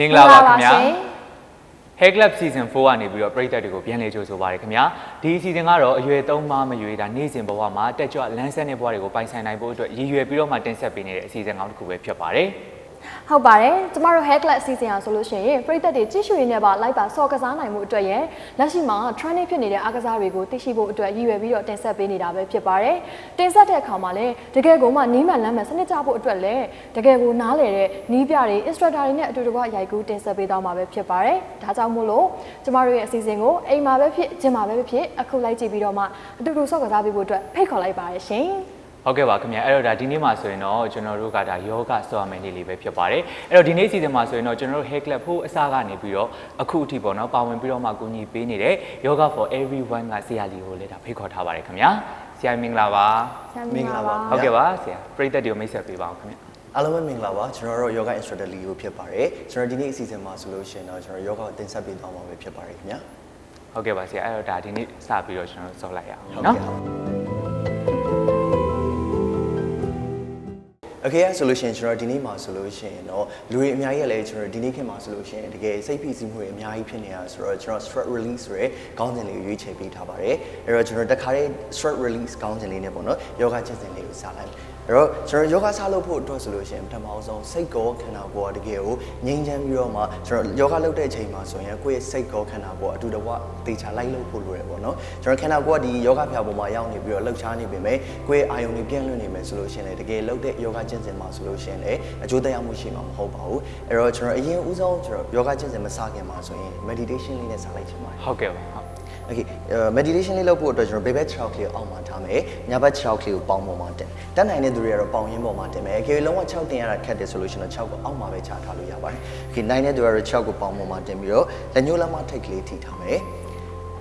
မင်္ဂလာပါခင်ဗျာ Hair Club Season 4ကနေပြီးတော့ပရိသတ်တွေကိုပြန်လည်ကြိုဆိုပါရခင်ဗျာဒီ season ကတော့အရွယ်သုံးမမရွေတာနေ့စဉ်ဘဝမှာတက်ကြွလန်းဆန်းတဲ့ဘဝတွေကိုပိုင်ဆိုင်နိုင်ဖို့အတွက်ရည်ရွယ်ပြီးတော့မှတင်ဆက်ပေးနေတဲ့အစီအစဉ်ကောင်းတစ်ခုပဲဖြစ်ပါတယ် ဟုတ်ပါတယ်ကျမတို့ hair class အစီအစဉ်အောင်ဆိုလို့ရှိရင်ပရိသတ်တွေကြည့်ရှုရင်းနဲ့ပါလိုက်ပါစော်ကစားနိုင်မှုအတွက်ရဲ့လက်ရှိမှာ training ဖြစ်နေတဲ့အားကစားတွေကိုသိရှိဖို့အတွက်ရည်ရွယ်ပြီးတော့တင်ဆက်ပေးနေတာပဲဖြစ်ပါတယ်တင်ဆက်တဲ့အခါမှာလည်းတကယ်ကိုမှနီးမှန်လမ်းမှန်စနစ်ကျဖို့အတွက်လည်းတကယ်ကိုနားလည်တဲ့နီးပြတွေ instructor တွေနဲ့အတူတကွရိုက်ကူးတင်ဆက်ပေးသွားမှာပဲဖြစ်ပါတယ်ဒါကြောင့်မို့လို့ကျမတို့ရဲ့အစီအစဉ်ကိုအိမ်မှာပဲဖြစ်ဂျင်မှာပဲဖြစ်အခုလိုက်ကြည့်ပြီးတော့မှအတူတူစော့ကစားပေးဖို့အတွက်ဖိတ်ခေါ်လိုက်ပါရရှင် ဟုတ်ကဲ့ပါခင်ဗျာအဲ့တော့ဒါဒီနေ့မှာဆိုရင်တော့ကျွန်တော်တို့ကဒါယောဂဆော့ရမယ်နေ့လေးပဲဖြစ်ပါတယ်အဲ့တော့ဒီနေ့ season မှာဆိုရင်တော့ကျွန်တော်တို့ Hair Club ဖို့အစားကနေပြီးတော့အခုအထိပေါ့နော်ပါဝင်ပြီးတော့မှကူညီပေးနေတဲ့ Yoga for Everyone ကဆရာလီကိုလည်းဒါဖိတ်ခေါ်ထားပါတယ်ခင်ဗျာဆရာမင်္ဂလာပါမင်္ဂလာပါဟုတ်ကဲ့ပါဆရာပရိသတ်တွေကိုမိတ်ဆက်ပေးပါအောင်ခင်ဗျာအားလုံးပဲမင်္ဂလာပါကျွန်တော်တို့ yoga instructor လီကိုဖြစ်ပါတယ်ကျွန်တော်ဒီနေ့အစီအစဉ်မှာဆိုလို့ရှိရင်တော့ကျွန်တော် yoga ကိုသင်ဆက်ပေးသွားမှာပဲဖြစ်ပါတယ်ခင်ဗျာဟုတ်ကဲ့ပါဆရာအဲ့တော့ဒါဒီနေ့စပြီးတော့ကျွန်တော်တို့ဆော့လိုက်ရအောင်ဟု အကယ်ဆိုလို့ရှိရင်ကျွန်တော်ဒီနေ့မှာဆိုလို့ရှိရင်တော့လူတွေအများကြီးကလည်းကျွန်တော်ဒီနေ့ခင်မှာဆိုလို့ရှိရင်တကယ်စိတ်ဖိစီးမှုတွေအများကြီးဖြစ်နေတာဆိုတော့ကျွန်တော် stress release ဆိုရဲခေါင်းစဉ်လေးကိုရွေးချယ်ပေးထားပါတယ်အဲ့တော့ကျွန်တော်တခါတည်း stress release ခေါင်းစဉ်လေးနဲ့ပေါ့နော်ယောဂချက်စဉ်လေးကိုစာလိုက် အဲ့တော့ကျွန်တော် yoga စလုပ်ဖို့အတွက်ဆိုလို့ရှိရင်ပထမဆုံးစိတ်ကောခန္ဓာကိုယ်ကတကယ်ကိုငြိမ်းချမ်းပြီးတော့မှကျွန်တော် yoga လုပ်တဲ့အချိန်မှာဆိုရင်ကိုယ့်ရဲ့စိတ်ကောခန္ဓာကိုယ်အတူတကွတေချာလိုက်လုပ်ဖို့လိုတယ်ပေါ့နော်ကျွန်တော်ခန္ဓာကိုယ်ကဒီ yoga ဖျာပေါ်မှာရောက်နေပြီးတော့လှုပ်ရှားနေပေမဲ့ကိုယ့်ရဲ့အာယုံတွေပြန့်လွင့်နေမယ်ဆိုလို့ရှိရင်လည်းတကယ်လုပ်တဲ့ yoga ကျင့်စဉ်မှာဆိုလို့ရှိရင်လည်းအကျိုးသက်ရောက်မှုရှိမှာမဟုတ်ပါဘူးအဲ့တော့ကျွန်တော်အရင်ဦးဆုံးကျွန်တော် yoga ကျင့်စဉ်မစခင်မှာဆိုရင် meditation လေးနဲ့စလိုက်ချင်ပါတယ်ဟုတ်ကဲ့ပါဟုတ် Okay meditation လေးလုပ်ဖို့အတွက်ကျွန်တော်ဘေဘက်6ကလေးကိုအောက်မှာထားမယ်ညဘက်6ကလေးကိုပေါင်းပေါ်မှာတင်တက်နိုင်တဲ့သူတွေကတော့ပေါင်းရင်းပေါ်မှာတင်မယ် Okay လုံးဝ6တင်ရတာခက်တယ်ဆိုလို့ရှိရင်တော့6ကိုအောက်မှာပဲချထားလို့ရပါတယ် Okay နိုင်တဲ့သူကတော့6ကိုပေါင်းပေါ်မှာတင်ပြီးတော့လက်ညှိုးလက်မထိတ်ကလေးထိထားမယ်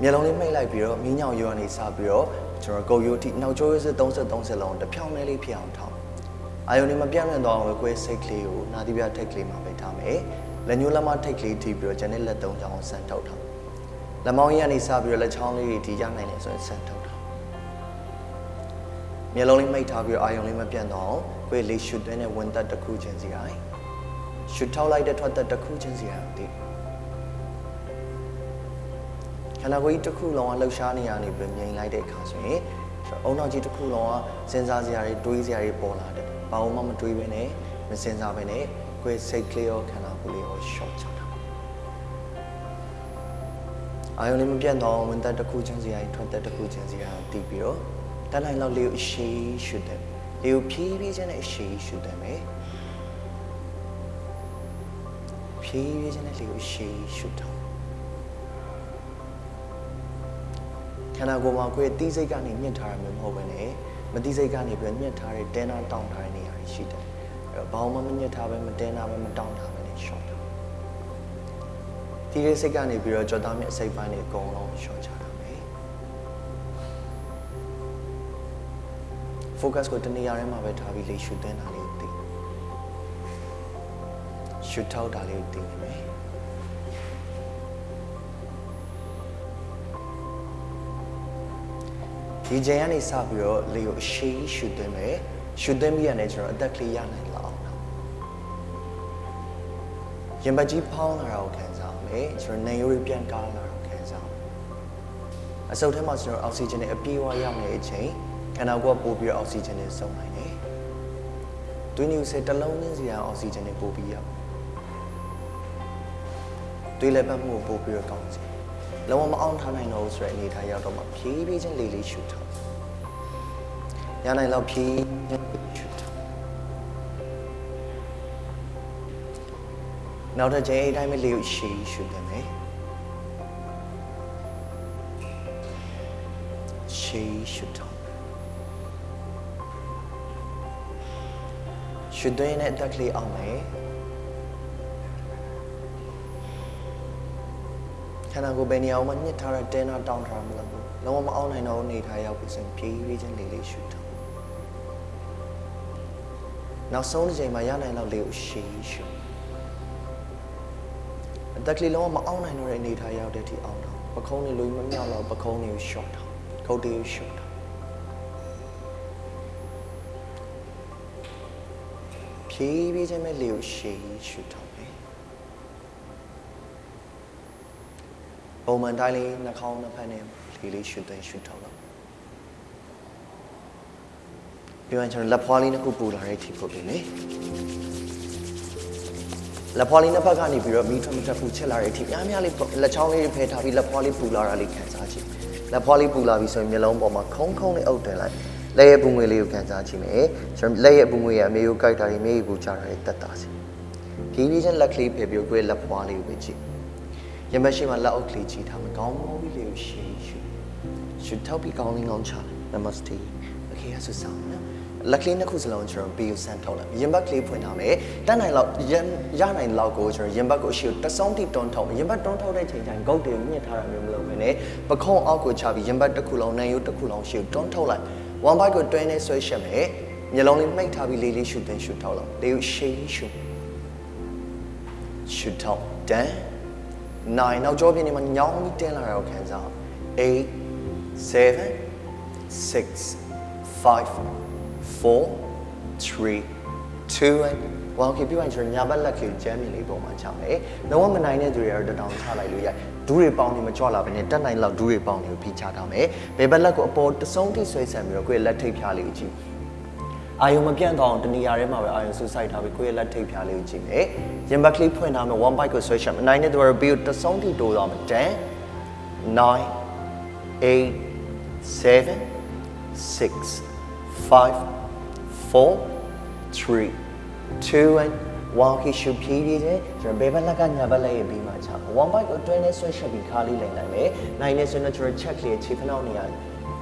မျက်လုံးလေးမှိတ်လိုက်ပြီးတော့မီးညောင်ရောနေစားပြီးတော့ကျွန်တော်ကုတ်ရိုးထိနောက်ကျောရိုးစစ်30 30လုံးတစ်ဖြောင်းလေးလေးဖြစ်အောင်ထားအာယုန်ဒီမပြတ်လွင့်သွားအောင်ကိုယ်စိတ်ကလေးကိုနာသီးပြထိတ်ကလေးမှာပဲထားမယ်လက်ညှိုးလက်မထိတ်ကလေးထိပြီးတော့ကျန်တဲ့လက်သုံးချောင်းဆန်ထုတ်ထား လက်မောင်းကြီးကနေစပြီးတော့လက်ချောင်းလေးတွေဒီရနိုင်တယ်ဆိုရင်ဆက်ထုတ်တာမျက်လုံးလေးမိတ်ထားပြီးတော့အာယုံလေးမပြတ်တော့ကိုယ်လေးရှုသွင်းတဲ့ဝင်သက်တစ်ခုချင်းစီတိုင်းရှုထောက်လိုက်တဲ့ထွက်သက်တစ်ခုချင်းစီတိုင်းဒီခန္ဓာကိုယ်ကြီးတစ်ခုလုံးကလှုပ်ရှားနေရနေပြီးငြိမ်လိုက်တဲ့အခါဆိုရင်အုံနောက်ကြီးတစ်ခုလုံးကစဉ်းစားစရာတွေတွေးစရာတွေပေါ်လာတယ်ဘာမှမတွေးဘဲနဲ့မစဉ်းစားဘဲနဲ့ကိုယ်စိတ်ကလေးရောခန္ဓာကိုယ်လေးရော short ချ အာယုန်လေးမပြတ်တော့ဝင်သက်တစ်ခုချင်းစီတိုင်းထွက်သက်တစ်ခုချင်းစီတိုင်းတီးပြီးတော့တန်းတိုင်းလောက်လေးကိုအရှိရှုတယ်လေးကိုဖြည်းဖြည်းချင်းနဲ့အရှိရှုတယ်မယ်ဖြည်းဖြည်းချင်းနဲ့လေးကိုအရှိရှုတော့ခန္ဓာကိုယ်မှာကိုယ့်ရဲ့တီးစိတ်ကနေညှစ်ထားရမျိုးမဟုတ်ဘဲနဲ့မတီးစိတ်ကနေပြီးညှစ်ထားတဲ့တင်းနာတောင်းထားတဲ့နေရာတွေရှိတယ်အဲ့တော့ဘာမှမညှစ်ထားပဲမတင်းနာပဲမတောင်းထားပဲနဲ့ short တာ ဒီရဲ့စိတ်ကနေပြီးတော့ကြော်သားမြအစိတ်ပိုင်းတွေအကုန်လုံးရှော့ချတာမယ် focus ကိုတနေရာထဲမှာပဲထားပြီးလေရှုသွင်းတာလေးကိုသိရှုထောက်တာလေးကိုသိနေမယ်ဒီချိန်ကနေစပြီးတော့လေကိုအရှိရှုသွင်းမယ်ရှုသွင်းပြီးရတဲ့ကျွန်တော်အသက်ကလေးရနိုင်လောက်အောင်ရင်ပတ်ကြီးဖောင်းလာတာကိုခံစား မယ်ကျွန်တော်နေရိုးပြန်ကားလာတာကိုခံစားမယ်အဆုတ်ထဲမှာကျွန်တော်အောက်ဆီဂျင်နဲ့အပြည့်အဝရောက်နေတဲ့အချိန်ခန္ဓာကိုယ်ကပို့ပြီးတော့အောက်ဆီဂျင်နဲ့စုံနိုင်တယ်တွင်းညူစတစ်လုံးချင်းစီကအောက်ဆီဂျင်နဲ့ပို့ပြီးရောက်တွေးလက်ပတ်မှုကိုပို့ပြီးတော့ကောင်းစီလုံးဝမအောင်ထားနိုင်တော့ဘူးဆိုတဲ့အနေအထားရောက်တော့မှဖြည်းဖြည်းချင်းလေးလေးရှူထားရနိုင်တော့ဖြည်းချင်းရှူ နောက်တစ်ချိန်အဲ့တိုင်းပဲလေးကိုရှည်ရှူတယ်မယ်ရှည်ရှူထားရှူသွင်းတဲ့အသက်ကလေးအောင်မယ်ခန္ဓာကိုယ်ဘယ်နေရာမှာညှစ်ထားတဲ့တင်းနာတောင်းထားမလို့လုံးဝမအောင်နိုင်တော့ဘူးနေထားရောက်ပြီးစင်ပြေးပြေးချင်းလေးလေးရှူထားနောက်ဆုံးတစ်ချိန်မှာရနိုင်တော့လေးကိုရှည်ရှူ အသက်ကလေးလုံးဝမအောင်နိုင်တော့တဲ့အနေအထားရောက်တဲ့အထိအောင်တော့ပခုံးတွေလုံးမမြောက်တော့ပခုံးတွေကို short တော့ခုတ်တွေကို short တော့ဖြည်းဖြည်းချင်းပဲလေကိုရှည်ရှူတော့မယ်ပုံမှန်တိုင်းလေးနှာခေါင်းနှစ်ဖက်နဲ့လေလေးရှူသွင်းရှူတော့တော့ပြန်ကျွန်တော်လက်ဖွားလေးနှစ်ခုပူလာတဲ့အထိပို့ပြီလေ လက်ဖွားလေးနှစ်ဖက်ကနေပြီးတော့မီထမီထဖူချက်လာတဲ့အထိများများလေးလက်ချောင်းလေးဖယ်ထားပြီးလက်ဖွားလေးပူလာတာလေးခံစားကြည့်လက်ဖွားလေးပူလာပြီဆိုရင်မျက်လုံးပေါ်မှာခုံးခုံးလေးအုပ်တင်လိုက်လက်ရဲ့ပူငွေလေးကိုခံစားကြည့်မယ်ကျွန်တော်လက်ရဲ့ပူငွေရဲ့အမေကိုကြိုက်တာတွေမျက်ရည်ပူချတာတွေတက်တာစီဖြည်းဖြည်းချင်းလက်ကလေးဖယ်ပြီးကိုယ့်ရဲ့လက်ဖွားလေးကိုပဲကြည့်ရမရှိမှာလက်အုပ်ကလေးကြည့်ထားမယ်။ကောင်းမောပြီးလေးကိုရှေ့ရှု။ရှုထောက်ပြီးကောင်းလေးကောင်းချလိုက်။ Namaste ။ Okay ဆူဆောင်နော်။ လက်ကလေးနှစ်ခုစလုံးကျွန်တော်ပြီးကိုစမ်းထုတ်လိုက်။ရင်ဘတ်ကလေးဖွင့်ထားမယ်။တန်းနိုင်လောက်ရရနိုင်လောက်ကိုကျွန်တော်ရင်ဘတ်ကိုရှေ့တဆုံးတိတွန်းထုတ်မယ်။ရင်ဘတ်တွန်းထုတ်တဲ့ချိန်တိုင်းဂုတ်တွေကိုညှစ်ထားတာမျိုးမလုပ်ဘဲနဲ့ပခုံးအောက်ကိုချပြီးရင်ဘတ်တစ်ခုလုံးနံရိုးတစ်ခုလုံးရှေ့တွန်းထုတ်လိုက်။ one bite ကိုတွဲနေဆွဲရှက်မယ်။မျက်လုံးလေးမှိတ်ထားပြီးလေးလေးရှုသွင်းရှုထောက်လိုက်။လေးကိုရှေ့ရှုရှုထောက်တန်း9နောက်ကျောပြင်းနေမှာညောင်းပြီးတင်းလာတာကိုခံစားအောင်8 7 6 5 4 3 2 and 1 okay ပြရင်ကျွန်တော်ညာဘက်လက်ကလေးကျမ်းမြင်လေးပုံမှာချမယ်လုံးဝမနိုင်တဲ့သူတွေကတော့တတောင်ချလိုက်လို့ရဒူးတွေပေါင်းနေမကြွလာဘဲနဲ့တက်နိုင်လောက်ဒူးတွေပေါင်းနေကိုဖိချထားမယ်ဘယ်ဘက်လက်ကိုအပေါ်တဆုံးထိဆွဲဆန်ပြီးတော့ကိုယ့်ရဲ့လက်ထိပ်ဖြားလေးကိုကြည့်အာယုံမပြန့်တော့အောင်တနေရာထဲမှာပဲအာယုံဆူဆိုက်ထားပြီးကိုယ့်ရဲ့လက်ထိပ်ဖြားလေးကိုကြည့်မယ်ရင်ဘတ်ကလေးဖွင့်ထားမယ် one bite ကိုဆွဲချက်မယ်နိုင်တဲ့သူကတော့ပြီးတော့တဆုံးထိတိုးသွားမယ်10 9 8 7 6 5 4 3 2 and 1 okay ရှုဖြည်းဖြည်းချင်းကျွန်တော်ဘယ်ဘက်လက်ကညာဘက်လက်ရဲ့ပြီးမှချမှာ1 bite ကိုအတွင်းနဲ့ဆွဲချက်ပြီးခါလေးလိမ့်နိုင်မယ်နိုင်နေဆိုရင်ကျွန်တော် check လေးခြေဖနှောက်နေရ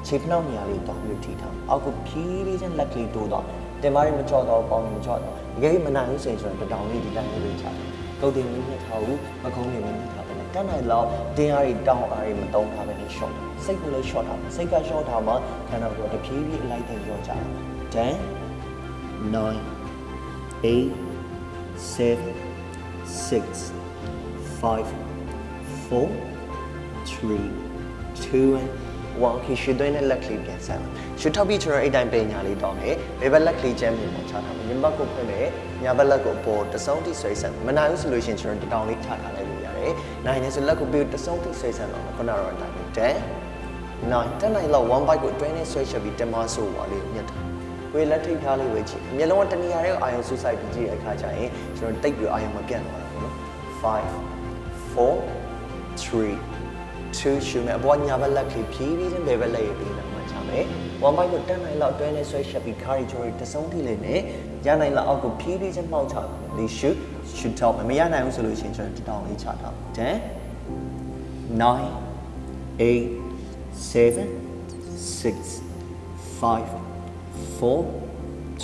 ခြေဖနှောက်နေရလေးတောင်းပြီးထိထားအောက်ကိုဖြည်းဖြည်းချင်းလက်ကလေးတိုးသွားတင်မားရမချော့တော့ပေါင်းမချော့တော့တကယ်မနိုင်ဘူးဆိုရင်ကျွန်တော်တတောင်လေးဒီတိုင်းလေးချတယ်ကုတ်တင်မင်းနဲ့ထားဘူးမကုန်းနေမင်းနဲ့ထား ပဲတန်းနိုင်လောက်တင်းအားတွေတောင်းအားတွေမတုံးထားပဲနဲ့ short စိတ်ကိုလည်း short ထားစိတ်က short ထားမှခန္ဓာကိုယ်တဖြည်းဖြည်းအလိုက်တင်ရောကြတယ်10 9 8 seven, six, five, four, three, two, and one. ခေရှုသွင်းတဲ့လက်ကလေးပြန်ဆမ်းပါရှုထောက်ပြီးကျွန်တော်အဲ့တိုင်းပင်ညာလေးတောင်းတယ်ဘယ်ဘက်လက်ကလေးကျမ်းမြေပေါ်ချထားမယ်ရင်ဘတ်ကိုဖွင့်မယ်ညာဘက်လက်ကိုပေါ်တစုံတိဆွဲဆမ်းမနိုင်ဘူးဆိုလို့ရှိရင်ကျွန်တော်တတောင်လေးချထားလိုက်လို့ရ တယ်နိုင်နေဆိုလက်ကိုပြီးတစုံတိဆွဲဆမ်းတော့ခုနကတော့အတိုင်း10 9 10နိုင်လောက်1 byte ကိုတွင်းနဲ့ဆွဲချက်ပြီးတင်မဆိုးပါလေးညက်ထားကိုယ်လက်ထိပ်ထားလေးပဲကြည့်မျက်လုံးကတနေရာရဲ့အာယုံဆူဆိုင်ပြီးကြည့်တဲ့အခါကျရင်ကျွန်တော်တိတ်ပြီးအာယုံမပြတ်တော့ဘူးနော်5 4 3 2ရှုမယ်အပေါ်ညာဘက်လက်ကလေးဖြည်းဖြည်းချင်းဘယ်ဘက်လက်ရဲ့ပြီးလာ မယ်ဝမ်ပိုက်ကိုတက်နိုင်လောက်အတွဲနဲ့ဆွဲချက်ပြီး carry joy တဆုံးထိလေးနဲ့ရနိုင်လောက်အောက်ကိုဖြည်းဖြည်းချင်းမှောက်ချလေး shoot shoot down မရနိုင်ဘူးဆိုလို့ရှိရင်ကျွန်တော်တောင်းလေးချထား10 9 8 7 6 5 4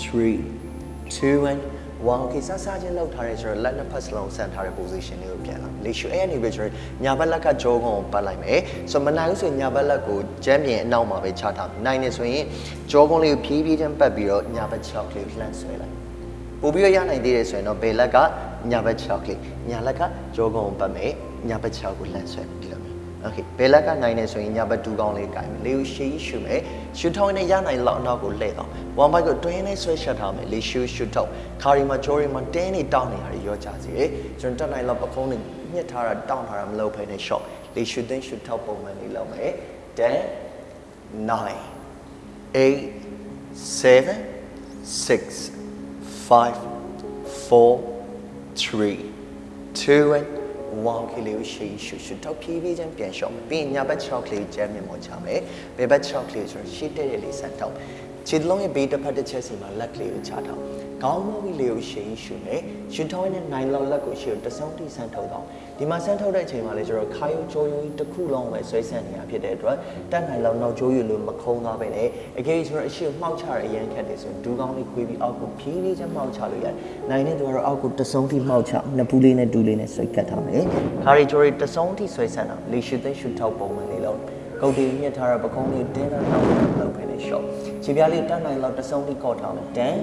3 2 1 ဝါโอเคစားစားချင်းလောက်ထားရဲဆိုတော့လက်နှစ်ဖက်စလုံးဆန်ထားတဲ့ position လေးကိုပြန်လာလေရှူအဲ့ကနေပဲကျွန်တော်ညာဘက်လက်ကဂျောကွန်ကိုပတ်လိုက်မယ်ဆိုတော့မနိုင်ဘူးဆိုရင်ညာဘက်လက်ကိုကျမ်းပြင်အနောက်မှာပဲချထားနိုင်နေဆိုရင်ဂျောကွန်လေးကိုဖြည်းဖြည်းချင်းပတ်ပြီးတော့ညာဘက်6လေးလှမ်းဆွဲလိုက်ပို့ပြီးတော့ရနိုင်သေးတယ်ဆိုရင်တော့ဘယ်လက်ကညာဘက်6လေးညာလက်ကဂျောကွန်ကိုပတ်မယ်ညာဘက်6ကိုလှမ်းဆွဲပြီးတော့ โอเคဘယ်လက်ကနိုင်နေဆိုရင်ညာဘက်တူကောင်းလေးကိုင်မယ်လေးကိုရှေးရှုမယ်ရှုထောင်းနဲ့ရနိုင်လောက်အနောက်ကိုလှည့်တော့ဝမ်ဘိုက်ကိုတွင်းနဲ့ဆွဲရှက်ထားမယ်လေးရှုရှုထောက်ခါရီမှာဂျိုရီမှာတင်းနေတောင်းနေရတယ်ရောကြစီရကျွန်တော်တက်နိုင်လောက်ပကုံးနဲ့ညှစ်ထားတာတောင်းထားတာမလုပ်ဖ ೇನೆ shot လေးရှုသိန်းရှုထောက်ပုံမှန်လေးလုပ်မယ်10 9 8 7 6 5 4 3 2 and ဝေါကလေးကိုရှေ့ရှုရှုတော့ဖြည်းဖြည်းချင်းပြန်လျှော့မယ်ပြီးရင်ညာဘက်6ကလေးကျမ်းမြင်ပေါ်ချမယ်ဘယ်ဘက်6ကလေးဆိုတော့ရှေ့တဲ့ရလေးဆက်တော့ခြေလုံးရဲ့ဘေးတစ်ဖက်တစ်ချက်စီမှာလက်ကလေးကိုချတော့ ခေါင်းမိုးကြီးလေးကိုရှေ့ရှုမယ်ရှုထောင်းနဲ့နိုင်လောက်လက်ကိုရှေ့တဆုံးတိဆန်းထုတ်တော့ဒီမှာဆန်းထုတ်တဲ့အချိန်မှာလေကျွန်တော်ခါယိုချိုးယိုတစ်ခုလုံးပဲဆွဲဆန့်နေတာဖြစ်တဲ့အတွက်တက်နိုင်လောက်နောက်ကျိုးရလို့မခုံးသွားပဲနဲ့အကယ်၍ကျွန်တော်အရှိမှောက်ချရအရင်ခက်တယ်ဆိုရင်ဒူးကောင်းလေးခွေးပြီးအောက်ကိုဖြည်းဖြည်းချင်းမှောက်ချလို့ရတယ်နိုင်တဲ့သူကတော့အောက်ကိုတဆုံးတိမှောက်ချနှစ်ပူးလေးနဲ့ဒူးလေးနဲ့ဆွဲကတ်ထားမယ်ခါရီချိုးရီတဆုံးတိဆွဲဆန့်တော့လေရှုသိရှုထောက်ပုံမှန်လေးလုံးကုတ်တီညှစ်ထားတဲ့ပကုံးလေးတင်းတာတော့လောက်ပဲနဲ့ရှော့ခြေပြားလေးတက်နိုင်လောက်တဆုံးတိကော့ထားမယ်10 9 8 7 6 5 4 3တက်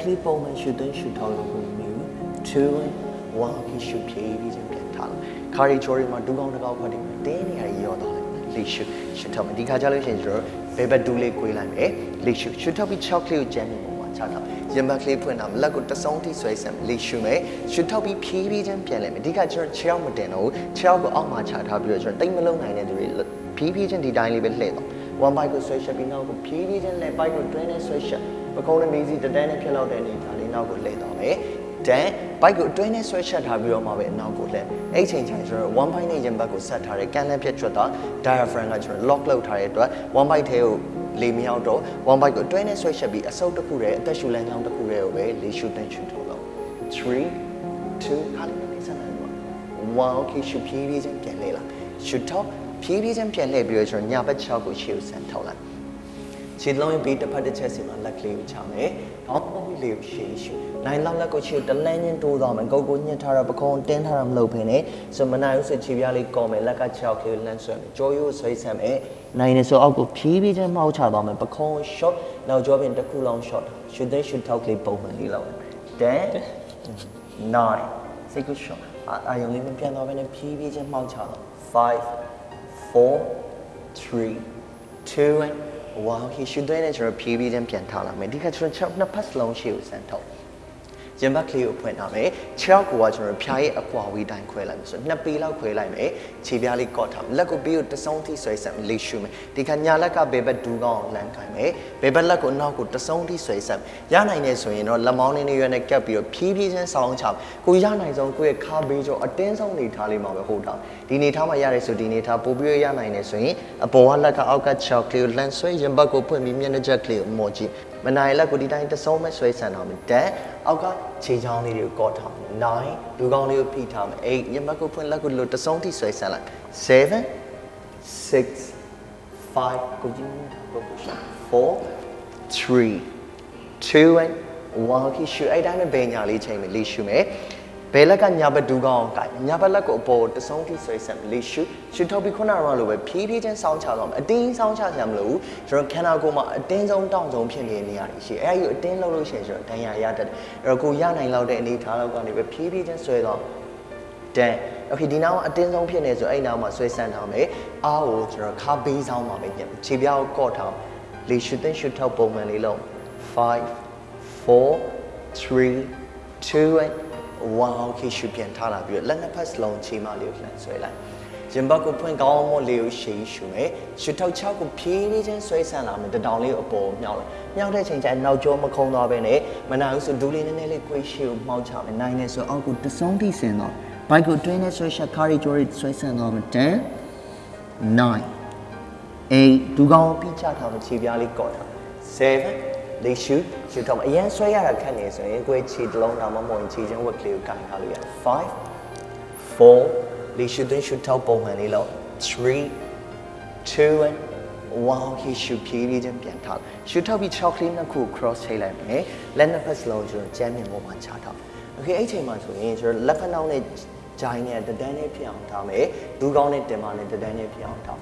ကလေးပုံမှန်ရှုသွင်းရှုထောက်လို့ကိုမျိုး2 1ကရှုပြေးပြီးချင်းပြန်ထားလို့ခါရီချိုရီမှာဒူးကောင်းတစ်ကောက်ဖတ်တယ်တင်းနေရရောတော့လေရှုရှုထောက်မယ်ဒီခါကျလို့ရှိရင်ကျွန်တော်ဘယ်ဘက်ဒူးလေးကွေးလိုက်မယ်လေရှုရှုထောက်ပြီး6ကလေးကိုကျန်းနေပုံမှာ ချထားရင်ဘတ်ကလေးဖွင့်တာလက်ကိုတဆုံးထိဆွဲဆက်လေရှုမယ်ရှုထောက်ပြီးဖြည်းဖြည်းချင်းပြန်လိုက်မယ်ဒီခါကျွန်တော်6မတင်တော့6ကိုအောက်မှာချထားပြီးတော့ကျွန်တော်တိတ်မလုံးနိုင်တဲ့သူတွေဖြည်းဖြည်းချင်းဒီတိုင်းလေးပဲလှည့်တော့ one bike ကိုဆွဲရှက်ပြီးနောက်ကိုဖြည်းဖြည်းချင်းလက် bike ကိုတွင်းနဲ့ဆွဲရှက်ပကုံးနဲ့မီးစီတတန်းနဲ့ဖြစ်လောက်တဲ့အနေဒါလေးနောက်ကိုလှည့်တော့မယ်တန် bike ကိုအတွင်းနဲ့ဆွဲရှက်ထားပြီးတော့မှပဲနောက်ကိုလှည့်အဲ့ချိန်ချိန်ကျွန်တော် one bike နဲ့ရင်ဘတ်ကိုဆက်ထားတဲ့ကန်လက်ဖြစ်ထွက်တော့ diaphragm ကကျွန်တော် lock လုပ်ထားတဲ့အတွက် one bike ထဲကို လေမရောက်တော့ one bike ကိုအတွင်းနဲ့ဆွဲရှက်ပြီးအဆုပ်တစ်ခုတည်းအသက်ရှူလမ်းကြောင်းတစ်ခုတည်းကိုပဲလေရှူတင်ရှူထုတ်လို့3 2ခါလေးနဲ့ဆက်နိုင်ပါ1 okay ရှူဖြည်းဖြည်းချင်းပြန်လဲလာရှူတော့ဖြည်းဖြည်းချင်းပြန်လဲပြီးတော့ကျွန်တော်ညာဘက်6ကိုရှေ့ကိုဆန်ထုတ်လိုက် ခြေလုံးရင်ပြီးတစ်ဖက်တစ်ချက်စီမှာလက်ကလေးကိုချမယ်။အောက်ပုံးလေးကိုရှေ့ရှု။နိုင်လောက်လက်ကိုရှေ့တလန်းချင်းတိုးသွားမယ်။ကိုကိုညှစ်ထားတာပကုံးတင်းထားတာမလုပ်ဘဲနဲ့ဆိုမနိုင်ဘူးဆိုခြေပြားလေးကော်မယ်လက်က6ကလေးကိုလမ်းဆွဲမယ်။ကြောရိုးဆွဲဆမ်းမယ်။နိုင်နေဆိုအောက်ကိုဖြည်းဖြည်းချင်းမှောက်ချသွားမယ်။ပကုံး shot နောက်ကြောပြင်တစ်ခုလုံး shot ရှုသိရှုထောက်ကလေးပုံမှန်လေးလောက်တယ်။10 9စိတ်ကူ shot အာယုံလေးမပြန်တော့ဘဲနဲ့ဖြည်းဖြည်းချင်းမှောက်ချတော့5 4 3 2 and ဝါဟီရှူသွင်းနဲ့ကျွန်တော်ဖြည်းဖြည်းချင်းပြန်ထားလာမယ်ဒီခါကျွန်တော်6နှစ်ဖက်စလုံးရှေ့ကိုစမ်းထုတ် ရင်ဘတ်ကလေးကိုဖွင့်ထားမယ်ခြေောက်ကကကျွန်တော်ဖြားရဲ့အကွာဝေးတိုင်းခွဲလိုက်မယ်ဆိုတော့နှစ်ပေလောက်ခွဲလိုက်မယ်ခြေပြားလေးကော့ထားမယ်လက်ကိုပြီးတော့တစုံထိဆွဲဆက်လေးရှူမယ်ဒီခါညာလက်ကဘယ်ဘက်ဒူးကောင်းလမ်းခိုင်းမယ်ဘယ်ဘက်လက်ကိုအနောက်ကိုတစုံထိဆွဲဆက်ရနိုင်နေဆိုရင်တော့လက်မောင်းလေးနဲ့ရွက်နဲ့ကပ်ပြီးတော့ဖြည်းဖြည်းချင်းဆောင်းချကိုရနိုင်ဆုံးကိုယ့်ရဲ့ခါဘေးကျော်အတင်းဆုံးနေထားလေးမှာပဲဟုတ်တာဒီနေထားမှာရရဲဆိုဒီနေထားပို့ပြီးရနိုင်နေဆိုရင်အပေါ်ကလက်ကအောက်က6ကလေးကိုလမ်းဆွဲရင်ဘတ်ကိုဖွင့်ပြီးမျက်နှာချက်ကလေးကိုမော်ကြည့်မနိုင်လက်ကိုဒီတိုင်းတစုံမဲ့ဆွဲဆန်အောင်မယ်တက်အောက်က ခြေချောင်းလေးတွေကိုကော့ထားမယ်9လူကောင်းလေးကိုဖိထားမယ်8ရင်ဘတ်ကိုဖွင့်လက်ကိုလို့တစုံထိဆွဲဆန်လိုက်7 6 5ကိုကြည့်ကိုကိုရှာ4 3 2 and 1 okay ရှူအဲ့တိုင်းပဲဘယ်ညာလေးချိန်မယ်လေးရှူမယ် ဘယ်လက်ကညာဘက်ဒူးကောင်းကိုင်ညာဘက်လက်ကိုအပေါ်တဆုံးထိဆွဲဆက်လေးရှူရှူထုတ်ပြီးခုနကတော့လိုပဲဖြည်းဖြည်းချင်းစောင်းချတော့မယ်အတင်းစောင်းချကြမလို့ကျွန်တော်ခန္ဓာကိုယ်မှာအတင်းဆုံးတောင့်ဆုံးဖြစ်နေတဲ့နေရာတွေရှိအဲ့ဒီကိုအတင်းလှုပ်လို့ရှိရင်ကျွန်တော်ဒဏ်ရာရတတ်တယ်အဲ့တော့ကိုရနိုင်လောက်တဲ့အနေထားလောက်ကနေပဲဖြည်းဖြည်းချင်းဆွဲတော့တန်โอเคဒီနောက်အတင်းဆုံးဖြစ်နေဆိုအဲ့နောက်မှာဆွဲဆန့်ထားမယ်အားကိုကျွန်တော်ခါဘေးဆောင်မှာပဲညခြေပြားကိုကော့ထားလေရှူသိရှူထုတ်ပုံမှန်လေးလုံး5 4 3 2 and 1 okay ရှုပြန်ထားလာပြီးတော့လက်နှစ်ဖက်စလုံးချိန်မလေးကိုလှန်ဆွဲလိုက်ရင်ဘတ်ကိုဖွင့်ကောင်းမလေးကိုရှေ့ရှုမယ်ရှုထောက်6ကိုဖြည်းဖြည်းချင်းဆွဲဆန့်လာမယ်တတောင်လေးကိုအပေါ်မြောက်လိုက်မြောက်တဲ့ချိန်ကျရင်နောက်ကျောမခုံသွားပဲနဲ့မနိုင်ဘူးဆိုဒူးလေးနည်းနည်းလေးခွေးရှေ့ကိုမှောက်ချမယ်နိုင်နေဆိုအောက်ကိုတစုံထိဆင်တော့ဘိုက်ကိုတွင်းနဲ့ဆွဲချက်ခါရီဂျိုရီဆွဲဆန့်တော့မယ်10 9အေးဒူကောင်းပြီးချထားမယ်ခြေပြားလေးကော့ထား7 လေးရှူရှူတော့အရင်ဆွဲရတာခက်နေဆိုရင်ကိုယ်ခြေတစ်လုံးတောင်မှမဟုတ်ရင်ခြေချင်းဝက်ကလေးကိုကင်ထားလို့ရတယ်5 4လေးရှူသွင်းရှူထောက်ပုံမှန်လေးလောက်3 2 and 1 okay ရှူဖြည်းဖြည်းချင်းပြန်ထားရှူထောက်ပြီး6ကလေးနှစ်ခု cross ချိန်လိုက်မယ်လက်နှစ်ဖက်စလုံးကျွန်တော်ကျမ်းမြင်ပေါ်မှာချထား okay အဲ့ချိန်မှာဆိုရင်ကျွန်တော်လက်ဖက်နှောင်းနဲ့ဂျိုင်းနဲ့တဒန်းနဲ့ဖြစ်အောင်ထားမယ်ဒူးကောင်းနဲ့တင်မနဲ့တဒန်းနဲ့ဖြစ်အောင်ထား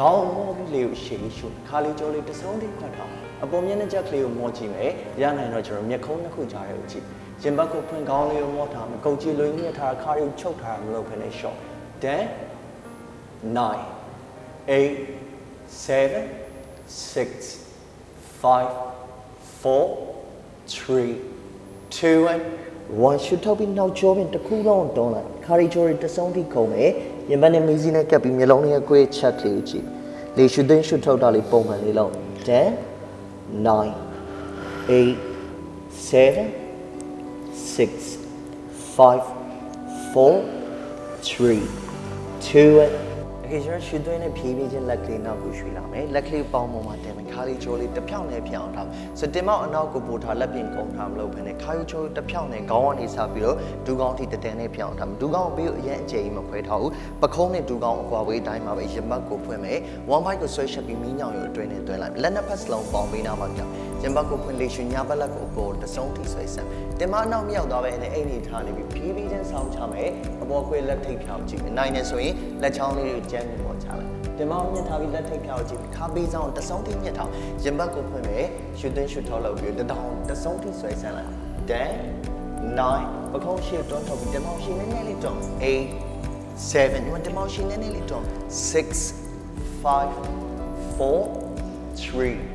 ခေါင်းမောပြီးလေးကိုရှေ့ရှုခါလေးကြောလေးတစ်စုံလေးခွတ်ထား အပေါ်မျက်နှာချက်ကလေးကိုမောကြည့်မယ်ရနိုင်တော့ကျွန်တော်မျက်ခုံးနှစ်ခုကြားထဲကိုကြည့်ရင်ဘတ်ကိုဖွင့်ခေါင်းလေးကိုမောထားမယ်ကုတ်ကြည့်လို့ညှက်ထားခါလေးကိုချုပ်ထားတာမလုပ်ခနဲ့ short 10 9 8 7 6 5 4 3 2 and 1 should ထောက်ပြီးနောက်ကျောပြင်တစ်ခုလုံးတွန်းလိုက်ခါရီချိုရီတစုံထိခုံမယ်ရင်ဘတ်နဲ့မီးစီးနဲ့ကပ်ပြီးမျက်လုံးလေးကိုယ်ချက်ကလေးကိုကြည့်လေရှုသိန်းရှုထောက်တာလေးပုံမှန်လေးလောက်10 9 8 7 6 5 4 3 2 Asia ရွှေသွင်းနဲ့ဖြည်းဖြည်းချင်းလက်ကလေးနောက်ကိုရွှေ့လာမယ်လက်ကလေးပေါင်းပေါ်မှာတင်မယ်ခါလေးချိုးလေးတစ်ဖြောင်းနဲ့ဖြောင်းထားဆိုတင်မောက်အနောက်ကိုပို့ထားလက်ပြင်ကုံထားမလို့ဘဲနဲ့ခါယူချိုးတစ်ဖြောင်းနဲ့ခေါင်းကနေစပြီးတော့ဒူးကောင်းထိတတန်နဲ့ဖြောင်းထားဒူးကောင်းဘေးကိုအရင်အကျယ်ကြီးမခွဲထားဘူးပခုံးနဲ့ဒူးကောင်းအကွာဝေးတိုင်းမှာပဲရမတ်ကိုဖွင့်မယ် one bite ကိုဆွဲချက်ပြီးမီးညောင်ရုံအတွင်းနဲ့တွဲလိုက်လက်နှစ်ဖက်စလုံးပေါင်းပေးနာမှာကြောင့် ရင်ဘတ်ကိုဖွင့်လေရှင်ညာဘက်လက်ကိုပေါ်တစုံထိဆွဲဆက်တင်မအနောက်မြောက်သွားပဲနဲ့အိမ်နေထားနေပြီးဖြည်းဖြည်းချင်းဆောင်းချမယ်အပေါ်ခွေလက်ထိပ်ဖြောင်းကြည့်မယ်နိုင်နေဆိုရင်လက်ချောင်းလေးကိုကျန်းနေပေါ်ချလိုက်တင်မမြင့်ထားပြီးလက်ထိပ်ဖြောင်းကြည့်ခါပေးဆောင်တစုံထိမြင့်ထားရင်ဘတ်ကိုဖွင့်မယ်ရှူသွင်းရှူထောက်လောက်ပြီးတတောင်တစုံထိဆွဲဆက်လိုက်10 9ပကုံးရှေ့တွန်းထုတ်ပြီးတင်မောင်ရှေ့နည်းနည်းလေးတွန်း8 7ဒီမှာတင်မောင်ရှေ့နည်းနည်းလေးတွန်း6 5 3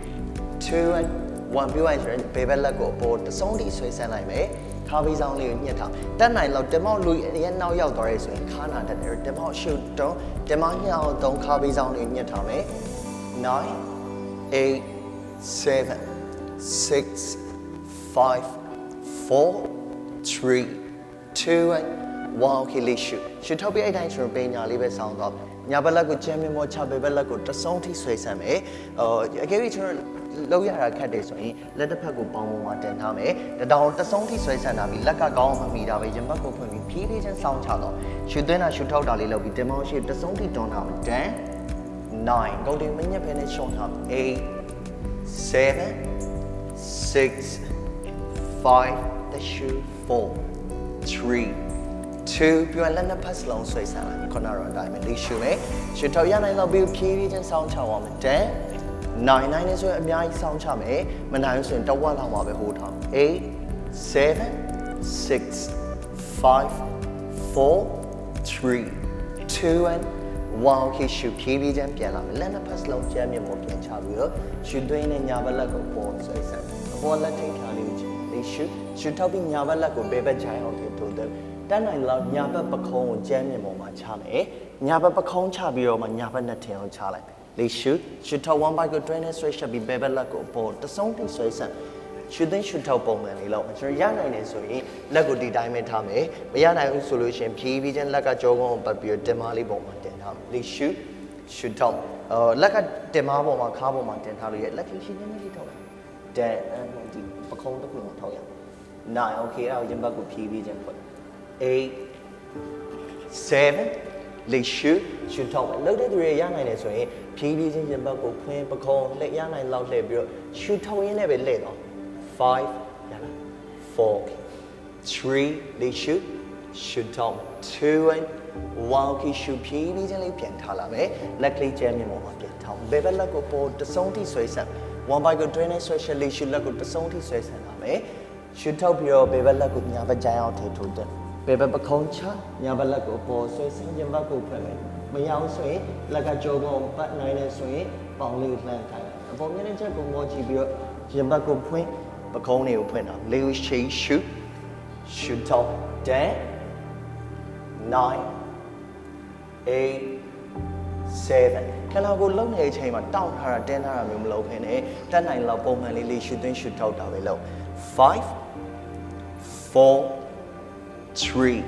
2 and 1ပြောရရင်ဆိုရင်ဘေဘက်လက်ကိုအပေါ်တဆုံးထိဆွဲဆန်းလိုက်မယ်ခါးပြီးဆောင်လေးကိုညှစ်ထားတက်နိုင်လောက်တင်မောက်လူအရင်နောက်ရောက်သွားရဲဆိုရင်ခါနာတက်တယ်တင်မောက်ရှုတုံးတင်မောက်ညှောက်တုံးခါးပြီးဆောင်လေးကိုညှစ်ထားမယ်9 8 7 6 5 4 3 2 and 1 okay လေးရှုရှုထောက်ပြအဲ့တိုင်းကျွန်တော်ပညာလေးပဲဆောင်းတော့ညာဘက်လက်ကိုကျမ်းမြေမောချဘယ်ဘက်လက်ကိုတဆုံးထိဆွဲဆမ်းမယ်အော်အကယ်၍ကျွန်တော် လောက်ရတာခက်တယ်ဆိုရင်လက်တစ်ဖက်ကိုပေါင်းပေါင်းမှာတင်ထားမယ်တတောင်တဆုံးထိဆွဲဆမ်းတာပြီးလက်ကကောင်းအောင်မမိတာပဲရင်ဘတ်ကိုဖွင့်ပြီးဖြည်းဖြည်းချင်းဆောင်းချတော့ရှုသွင်းတာရှုထောက်တာလေးလုပ်ပြီးတင်မောင်းရှိတဆုံးထိတွန်းထားမယ်10 9ကုန်တင်မညက်ဖဲနဲ့ရှုံထား8 7 6 5 the shoe 4 3 2ပြောရင်လက်နှစ်ဖက်စလုံးဆွဲဆန်းလိုက်ခုနကတော့အတိုင်းပဲလေးရှူမယ်ရှူထောက်ရနိုင်တော့ပြီးဖြည်းဖြည်းချင်းစောင်းချအောင်မယ်10 9 9နဲ့ဆိုရင်အများကြီးစောင်းချမယ်မနိုင်ဘူးဆိုရင်တစ်ဝက်လောက်မှပဲဟိုးထား8 7 6 5 4 3 2 and 1 okay ရှူဖြည်းဖြည်းချင်းပြန်လာမယ်လက်နှစ်ဖက်စလုံးကျမ်းမြေပေါ်ပြန်ချပြီးတော့ရှူသွင်းနဲ့ညာဘက်လက်ကိုပေါ်ဆွဲဆန်းအပေါ်လက်ထိတ်ထားလေးကိုလေးရှူရှူထောက်ပြီးညာဘက်လက်ကိုဘဲဘက်ချိုင်အောင်ထိထိုးတယ်တန်းနိုင်လောက်ညာဘက်ပခုံးကိုကျမ်းမြေပေါ်မှာချမယ်ညာဘက်ပခုံးချပြီးတော့မှညာဘက်နဲ့ထင်အောင်ချလိုက် လေးရှူရှူထောက်1 bike ကို trainer switch ချက်ပြီးဘဲဘက်လက်ကိုပေါ်တဆုံးထိဆွဲဆန်းရှူသိန်းရှူထောက်ပုံမှန်လေးလောက်ကျွန်တော်ရနိုင်တယ်ဆိုရင်လက်ကိုဒီတိုင်းပဲထားမယ်မရနိုင်ဘူးဆိုလို့ရှိရင်ဖြည်းဖြည်းချင်းလက်ကကြောကုန်းကိုပတ်ပြီးတော့တင်မလေးပုံမှာတင်ထားမယ်လေးရှူရှူထောက်အော်လက်ကတင်မပေါ်မှာခါပေါ်မှာတင်ထားလို့ရလက်ကရှင်းနေနေလေးထောက်လိုက်ဒန်အန်ဒီပခုံးတစ်ခုလုံးထောက်ရအောင်9 okay အဲ့ဒါကိုရင်ဘတ်ကိုဖြည်းဖြည်းချင်းဖွင့်8 7 လေးရှူရှူထောက်မယ်လောက်တဲ့သူတွေရနိုင်တယ်ဆိုရင်ဖြည်းဖြည်းချင်းရင်ဘတ်ကိုဖွင့်ပခုံးလှည့်ရနိုင်လောက်လှည့်ပြီးတော့ရှူထောက်ရင်းနဲ့ပဲလှည့်တော့5ရလား4 3လေးရှူရှူထောက်2 and 1 okay ရှူဖြည်းဖြည်းချင်းလေးပြန်ထားလာမယ်လက်ကလေးကျဲမြင်ပေါ်မှာပြန်ထောက်ဘယ်ဘက်လက်ကိုပေါ်တဆုံးထိဆွဲဆန့်1 bike ကိုတွင်းနဲ့ဆွဲရှက်လေးရှူလက်ကိုတဆုံးထိဆွဲဆန့်လာမယ်ရှူထောက်ပြီးတော့ဘယ်ဘက်လက်ကိုညာဘက်ကြိုင်အောင်ထိထိုးတယ် ဘယ်ဘက်ပခုံးချညာဘက်လက်ကိုပေါ်ဆွဲဆန့်ရင်ဘက်ကိုဖွင့်မယ်မရအောင်ဆိုရင်လက်ကကြောကုန်ပတ်နိုင်နေဆိုရင်ပေါင်လေးကိုလှမ်းခိုင်းလိုက်အပေါ်မျက်နှာချက်ကိုမောကြည့်ပြီးတော့ရင်ဘက်ကိုဖွင့်ပခုံးလေးကိုဖွင့်တာလေးကိုရှိရှူ should top 10 9 8 7ခလာကိုလုံနေတဲ့အချိန်မှာတောင့်ထားတာတင်းထားတာမျိုးမလုပ်ဖ ೇನೆ တက်နိုင်လောက်ပုံမှန်လေးလေးရှူသွင်းရှူထောက်တာပဲလုပ်5 4 3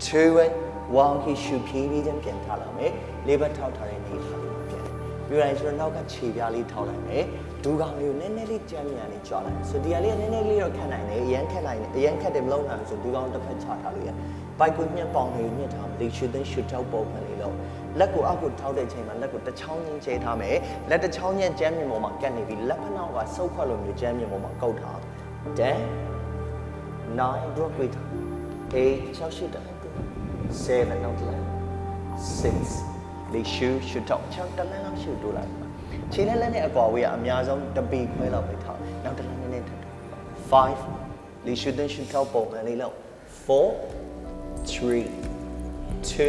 2 and 1ခီရှူဖြည်းဖြည်းချင်းပြန်ထားလာမယ်လေးဘက်ထောက်ထားတဲ့နေထားလေးပြန်ပြီးရင်ကျွန်တော်နောက်ကခြေပြားလေးထောက်လိုက်မယ်ဒူကောင်လေးကိုနည်းနည်းလေးကြမ်းမြန်လေးကြွားလိုက်ဆိုဒီဟာလေးကနည်းနည်းလေးတော့ခက်နိုင်တယ်အရန်ခက်နိုင်တယ်အရန်ခက်တယ်မလုံးနိုင်ဘူးဆိုဒူကောင်တစ်ဖက်ချထားလို့ရဘိုက်ကိုညှက်ပေါင်လေးညှက်ထားမယ်ရှူသွင်းရှူထောက်ပုံမှန်လေးလို့လက်ကိုအောက်ကိုထောက်တဲ့ချိန်မှာလက်ကိုတစ်ချောင်းချင်းချဲထားမယ်လက်တစ်ချောင်းချင်းကြမ်းမြင်ပေါ်မှာကတ်နေပြီးလက်ဖက်နောက်ကဆုပ်ခွက်လိုမျိုးကြမ်းမြင်ပေါ်မှာကုတ်ထား 10 9 drop weight 8 6 8 7နောက်တစ်လိုက်6လေးရှူရှူတော့6တလန်းလောက်ရှူတိုးလိုက်ပါခြေနဲ့လက်နဲ့အကွာဝေးကအများဆုံးတပီခွဲလောက်ပဲထားနောက်တစ်လန်းနည်းနည်းထပ်5လေးရှူတဲ့ရှူတော့ပုံမှန်လေးလောက်4 3 2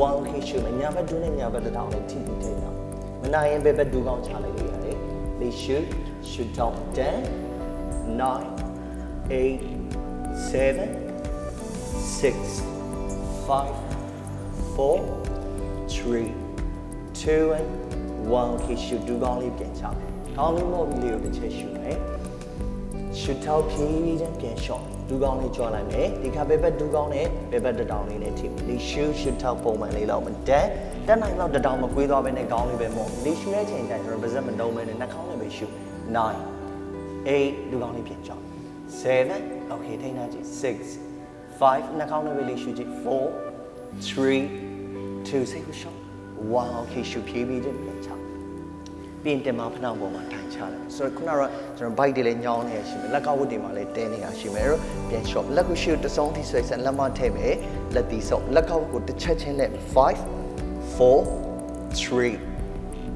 1ခေရှူမညာဘက်ဒူးနဲ့ညာဘက်တောင်းလေးထိပြီးထိတာမနိုင်ရင်ဘယ်ဘက်ဒူးကောင်းချလိုက်လို့ရတယ်လေးရှူရှူတော့10 9 8 7 six, five, four, three, two, and one. Okay, ရှူတူကောင်းလေးပြန်ချမယ်။ကောင်းလေးမော့ပြီးလေးကိုတစ်ချက်ရှူမယ်။ရှူထောက်ဖြည်းချင်းပြန်လျှော့။ဒူကောင်းလေးကြွလိုက်မယ်။ဒီခါဘယ်ဘက်ဒူကောင်းနဲ့ဘယ်ဘက်တစ်တောင်လေးနဲ့ထိမယ်။ဒီရှူရှူထောက်ပုံမှန်လေးလောက်မတက်။တက်နိုင်တော့တစ်တောင်မကွေးသွားဘဲနဲ့ကောင်းလေးပဲမော့။ဒီရှူတဲ့ချိန်ကျရင်ကျွန်တော်ပါဇက်မတုံးဘဲနဲ့နှာခေါင်းနဲ့ပဲရှူ။9 8ဒူကောင်းလေးပြန်ချောက်။7 okay ထိန်းထားကြည့်6 5 နှာခေါင်းနဲ့ပဲလေးရှူကြည့်4 3 2စိတ်ကိုရှော့1 okay ရှူဖြည်းဖြည်းချင်းပြန်ချပြင်တင်မှာဖနှောက်ပေါ်မှာထိုင်ချတယ်ဆိုတော့ခုနကတော့ကျွန်တော် bike တွေလည်းညောင်းနေရရှိမယ်လက်ကဝတ်တွေမှာလည်းတင်းနေရရှိမယ်အဲ့တော့ပြန်ရှော့လက်ကိုရှူတစုံထိဆွဲဆက်လက်မထည့်မယ်လက်တီဆုပ်လက်ကောက်ကိုတစ်ချက်ချင်းနဲ့5 4 3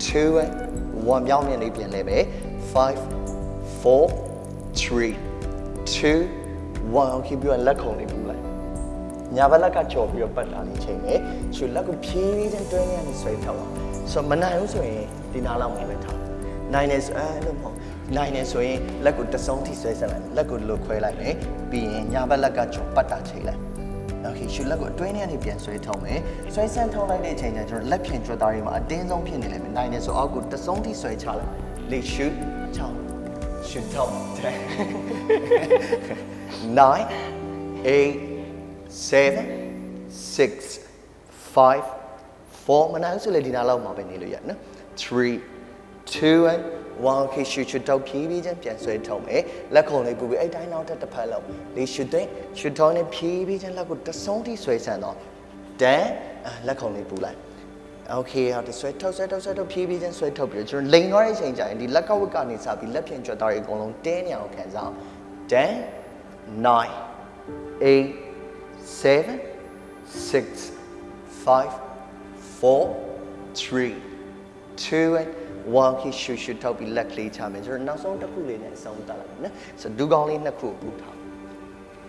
2 1ပြောင်းမြင်လေးပြန်လဲမယ်5 4 3 2 1 okay ပြီးတော့လက်ခုံလေးပူလိုက် ညာဘက်လက်ကကြော်ပြီးတော့ပတ်တာလေးချိန်မယ်ရှူလက်ကိုဖြည်းဖြည်းချင်းတွဲနေရနေဆွဲထောက်အောင် ဆိုမနိုင်ဘူးဆိုရင်ဒီနားလောက်မှာပဲထားနိုင်နေဆိုအဲ့လိုမဟုတ်နိုင်နေဆိုရင်လက်ကိုတစ်စုံထိဆွဲဆက်လိုက်လက်ကိုလိုခွဲလိုက်မယ်ပြီးရင်ညာဘက်လက်ကချွတ်ပတ်တာချိတ်လိုက် โอเคရှူလက်ကိုအတွင်းထဲကနေပြန်ဆွဲထုံးမယ်ဆွဲဆန်းထုံးလိုက်တဲ့အချိန်ကျကျွန်တော်လက်ဖြင့်ကြွက်သားတွေမှာအတင်းဆုံးဖြစ်နေလိမ့်မယ်နိုင်နေဆိုအောက်ကိုတစ်စုံထိဆွဲချလိုက်လေရှူချောင်းရှူထုံး9 8 7 6 5 4မနိုင်ဆိုလေဒီနာလောက်မှာပဲနေလို့ရနော်3 2 and 1 okay ရှူရှူတော့ဖြည်းဖြည်းချင်းပြန်ဆွဲထုံးမယ်လက်ခုံလေးပူပြီးအဲ့တိုင်းနောက်ထပ်တစ်ဖက်လောက်လေးရှူသိရှူထုံးနေဖြည်းဖြည်းချင်းလက်ကိုတဆုံးထိဆွဲဆန်တော့တန်းလက်ခုံလေးပူလိုက် Okay ဟုတ်တယ်ဆွဲထုတ်ဆွဲထုတ်ဆွဲထုတ်ဖြည်းဖြည်းချင်းဆွဲထုတ်ပြီးတော့ကျွန်တော်လိန်သွားတဲ့အချိန်ကျရင်ဒီလက်ကဝတ်ကနေစပြီးလက်ဖြင့်ကြွက်သားတွေအကုန်လုံးတင်းနေအောင်ခံစားအောင်10 9 8 7 6 5 4 3 2 and 1 key shoot shoot ထောက်ပြီးလက်ကလေးချမယ်ကျွန်တော်နောက်ဆုံးတစ်ခုလေးနဲ့အဆုံးသတ်လိုက်မယ်နော်ဆိုဒူကောင်းလေးနှစ်ခုပူထား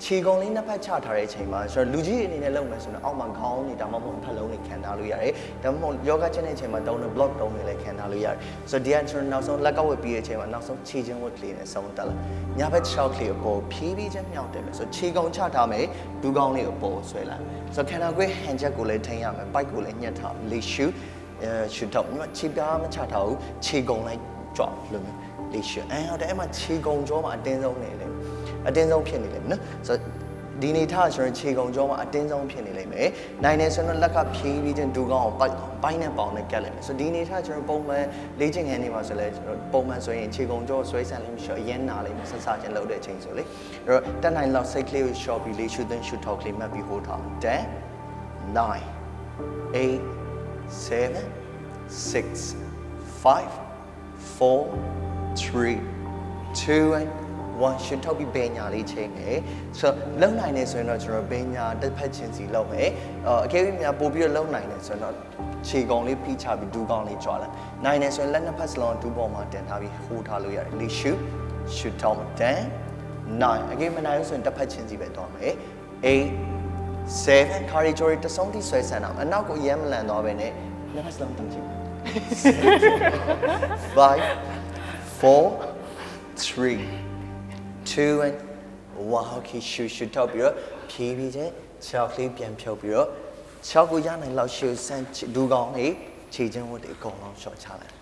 ခြေကုံလေးနှစ်ဖက်ချထားတဲ့အချိန်မှာကျွန်တော်လူကြီးအနေနဲ့လုပ်မယ်ဆိုတော့အောက်မှာခေါင်းနေဒါမှမဟုတ်ဖက်လုံးနေခံထားလို့ရတယ်ဒါမှမဟုတ်ယောဂချင်တဲ့အချိန်မှာတုံးတဲ့ block တုံးနေလည်းခံထားလို့ရတယ်ဆိုတော့ဒီကကျွန်တော်နောက်ဆုံးလက်ကဝတ်ပြီးတဲ့အချိန်မှာနောက်ဆုံးခြေချင်းဝတ်ကလေးနဲ့ဆုံးသတ်လိုက်ညာဘက်6ကလေးကိုပေါ်ဖြည်းဖြည်းချင်းမြောက်တယ်မယ်ဆိုတော့ခြေကုံချထားမယ်ဒူကောင်းလေးကိုပေါ်ဆွဲလိုက်ဆိုတော့ခန္ဓာကိုယ်ဟန်ချက်ကိုလည်းထိန်းရမယ်ပိုက်ကိုလည်းညှက်ထားလေရှူအဲရှူတော့ညီမခြေပြားမချထားဘူးခြေကုံလိုက်ကြွလို့မျိုးလေရှူအဲဟုတ်တယ်အဲ့မှာခြေကုံကြောမှာအတင်းဆုံးနေလေ အတင်းဆုံးဖြစ်နေလေနော်ဆိုတော့ဒီနေထားကျွန်တော်ခြေကုံကြောမှာအတင်းဆုံးဖြစ်နေလိမ့်မယ်။နိုင်နေဆိုတော့လက်ကဖြီးပြီးချင်းဒူကောင်းကိုပိုက်ပိုင်းနဲ့ပေါင်နဲ့ကက်လိုက်မယ်။ဆိုတော့ဒီနေထားကျွန်တော်ပုံမှန်လေ့ကျင့်ခန်းနေမှာဆိုလဲကျွန်တော်ပုံမှန်ဆိုရင်ခြေကုံကြောဆွဲဆန့်လိမ့်မယ်ဆိုတော့အရင်နာလိမ့်မယ်ဆက်စားချင်းလုပ်တဲ့အချိန်ဆိုလေ။အဲ့တော့တက်နိုင်လောက်စိတ်ကလေးကို short ပြီးလေးရှူသွင်းရှူထောက်ကလေးမှတ်ပြီးဟိုးထား။10 9 8 7 6 5 4 3 2 and 1ရှင်းထုတ်ပြီးဘယ်ညာလေးချိန်မယ်ဆိုတော့လုံနိုင်နေဆိုရင်တော့ကျွန်တော်ဘယ်ညာတစ်ဖက်ချင်းစီလုံမယ်အော်အကယ်၍များပို့ပြီးတော့လုံနိုင်နေဆိုရင်တော့ခြေကောင်လေးဖိချပြီးဒူးကောင်လေးကြွားလိုက်နိုင်နေဆိုရင်လက်နှစ်ဖက်စလုံးဒူးပေါ်မှာတင်ထားပြီးဟိုးထားလို့ရတယ်လေးရှူရှူထောင်းတန်9အကယ်မနိုင်ဘူးဆိုရင်တစ်ဖက်ချင်းစီပဲတော့မယ်8 7 courage တဆုံးထိဆွဲဆန်အောင်အနောက်ကိုရမ်းမလန်တော့ပဲနဲ့နှစ်ဖက်စလုံးတင်ကြည့် five, four, three, two and one. Okay, shoot shoot ထောက်ပြီးတော့ဖြည်းဖြည်းချင်း6လေးပြန်ဖြုတ်ပြီးတော့6ကိုရနိုင်လောက်ရှူဆန်းဒူကောင်းလေးခြေချင်းဝတ်တွေအကုန်လုံးရှော့ချလိုက်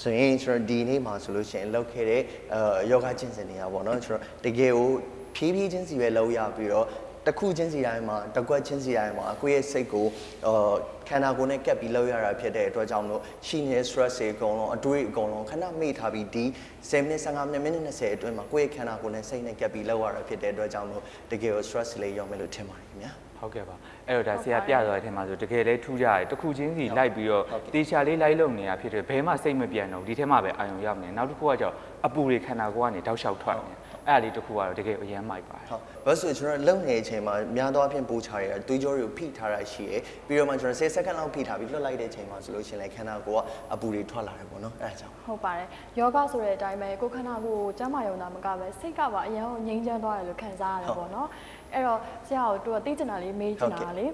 ဆိုရင်ကျွန်တော်ဒီနေ့မှာဆိုလို့ရှိရင်လောက်ခဲ့တဲ့အာယောဂကျင့်စဉ်တွေကပေါ့နော်ကျွန်တော်တကယ်ကိုဖြည်းဖြည်းချင်းစီပဲလောက်ရပြီးတော့ တစ်ခုချင်းစီတိုင်းမှာတစ်ကွက်ချင်းစီတိုင်းမှာကိုယ့်ရဲ့စိတ်ကိုအာခန္ဓာကိုယ်နဲ့ကပ်ပြီးလောက်ရတာဖြစ်တဲ့အတွက်ကြောင့်မလို့ရှိနေတဲ့ stress တွေအကုန်လုံးအတွေးအကုန်လုံးခဏမေ့ထားပြီးဒီ10မိနစ်15မိနစ်မိနစ်20အတွင်းမှာကိုယ့်ရဲ့ခန္ဓာကိုယ်နဲ့စိတ်နဲ့ကပ်ပြီးလောက်ရတာဖြစ်တဲ့အတွက်ကြောင့်မလို့တကယ်ကို stress လေးရောက်မယ်လို့ထင်ပါတယ်ခင်ဗျာဟုတ်ကဲ့ပါအဲ့တော့ဒါဆရာပြသွားတဲ့အထက်မှာဆိုတကယ်လဲထူးကြတယ်တစ်ခုချင်းစီလိုက်ပြီးတော့တေချာလေးလိုက်လုံနေတာဖြစ်တယ်ဘဲမှစိတ်မပြတ်တော့ဘူးဒီထဲမှာပဲအာရုံရောက်နေနောက်တစ်ခုကကြောင့်အပူတွေခန္ဓာကိုယ်ကနေတောက်လျှောက်ထွက်နေ အဲ့ဒါလေးတစ်ခုကတော့တကယ်အရန်မိုက်ပါတယ် ဟုတ်ဘာလို့ဆိုကျွန်တော်လုံနေတဲ့အချိန်မှာများသောအားဖြင့်ပူချရတဲ့သွေးကြောတွေကိုဖိထားတာရှိရယ်ပြီးတော့မှကျွန်တော်10စက္ကန့်လောက်ဖိထားပြီးလွှတ်လိုက်တဲ့အချိန်မှာဆိုလို့ရှိရင်လည်းခန္ဓာကိုယ်ကအပူတွေထွက်လာတယ်ပေါ့နော်အဲ့ဒါကြောင့် ဟုတ်ပါတယ်ယောဂဆိုတဲ့အတိုင်းပဲကိုယ်ခန္ဓာကိုယ်ကိုကျန်းမာရုံသာမကပဲစိတ်ကပါအရင်ကငြိမ်းချမ်းသွားတယ်လို့ခံစားရတယ်ပေါ့နော်အဲ့တော့ဆရာကိုတို့ကသိချင်တာလေးမေးချင်တာလေ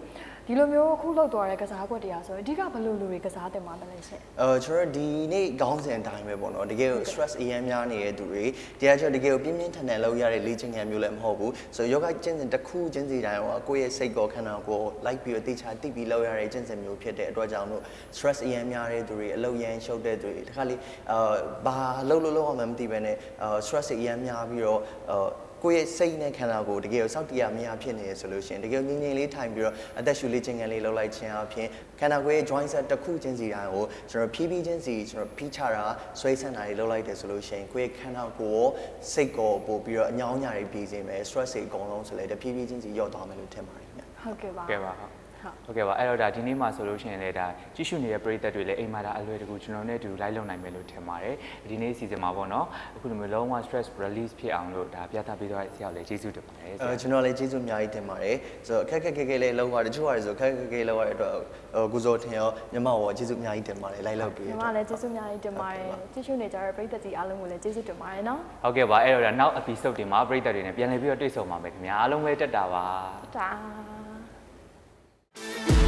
ဒီလိုမျိုးအခုလောက်သွားတဲ့ကစားကွက်တရားဆိုရင်အဓိကဘယ်လိုလူတွေကစားတင်မှာလဲရှင်အဲကျွန်တော်ဒီနေ့ခေါင်းစဉ်အတိုင်းပဲပေါ့နော်တကယ်ကို stress အရင်များနေတဲ့သူတွေတရားကျတကယ်ကိုပြင်းပြင်းထန်ထန်လုပ်ရတဲ့လေ့ကျင့်ခန်းမျိုးလည်းမဟုတ်ဘူးဆိုတော့ယောဂကျင့်စဉ်တစ်ခုကျင့်စဉ်တိုင်းကကိုယ့်ရဲ့စိတ်ကိုခန္ဓာကိုယ်လိုက်ပြီးတော့တိချာတိပြီးလုပ်ရတဲ့ကျင့်စဉ်မျိုးဖြစ်တဲ့အတွက်ကြောင့်လို့ stress အရင်များတဲ့သူတွေအလုပ်ရန်ရှုပ်တဲ့သူတွေတခါလေအာဘာလုပ်လို့လုပ်အောင်မသိဘဲနဲ့အာ stress အရင်များပြီးတော့အာ ကိုယ့်ရဲ့စိတ်နဲ့ခန္ဓာကိုယ်တကယ်ကိုစောင့်တရားမရဖြစ်နေရဆိုလို့ရှိရင်တကယ်ငြိမ်ငြိမ်လေးထိုင်ပြီးတော့အသက်ရှူလေးခြင်းငယ်လေးလှုပ်လိုက်ခြင်းအပြင်ခန္ဓာကိုယ်ရဲ့ joint set တစ်ခုချင်းစီတိုင်းကိုကျွန်တော်ဖြည်းဖြည်းချင်းစီကျွန်တော်ဖိချတာဆွဲဆန့်တာတွေလှုပ်လိုက်တယ်ဆိုလို့ရှိရင်ကိုယ့်ရဲ့ခန္ဓာကိုယ်ကိုစိတ်ကိုပို့ပြီးတော့အညောင်းညာတွေပြီးစေမယ် stress တွေအကုန်လုံးဆိုလည်းတဖြည်းဖြည်းချင်းစီလျော့သွားမယ်လို့ထင်ပါတယ်ခင်ဗျဟုတ်ကဲ့ပါဟုတ်ကဲ့ပါဟုတ် ဟုတ်ဟုတ်ကဲ့ပါအဲ့တော့ဒါဒီနေ့မှာဆိုလို့ရှိရင်လည်းဒါကြည့်ရှုနေတဲ့ပရိသတ်တွေလည်းအိမ်မှာဒါအလွယ်တကူကျွန်တော်နဲ့အတူလိုက်လုံနိုင်မယ်လို့ထင်ပါတယ်ဒီနေ့စီစဉ်မှာပေါ့နော်အခုလိုမျိုးလုံးဝ stress release ဖြစ်အောင်လို့ဒါပြသပေးသွားတဲ့ဆရာကိုလည်းကျေးဇူးတင်ပါတယ်ဆအဲရာကျွန်တော်လည်းကျေးဇူးအများကြီးတင်ပါတယ်ဆိုတော့ခက်ခက်ခဲခဲလေးလောက်ရတယ်တချို့ဟာတွေဆိုခက်ခက်ခဲခဲလောက်ရတဲ့အတွက်ဟိုကုစုထင်ရောမြမရောကျေးဇူးအများကြီးတင်ပါတယ်လိုက်လောက်ပြီးညီမလည်းကျေးဇူးအများကြီးတင်ပါတယ်ကြည့်ရှုနေကြတဲ့ပရိသတ်ကြီးအားလုံးကိုလည်းကျေးဇူးတင်ပါတယ်နော်ဟုတ်ကဲ့ပါအဲ့တော့ဒါနောက် episode တွေမှာပရိသတ်တွေနဲ့ပြန်လည်ပြီးတော့တွေ့ဆုံပါမယ်ခင်ဗျာအားလုံးပဲတက်တာပါတာ Yeah.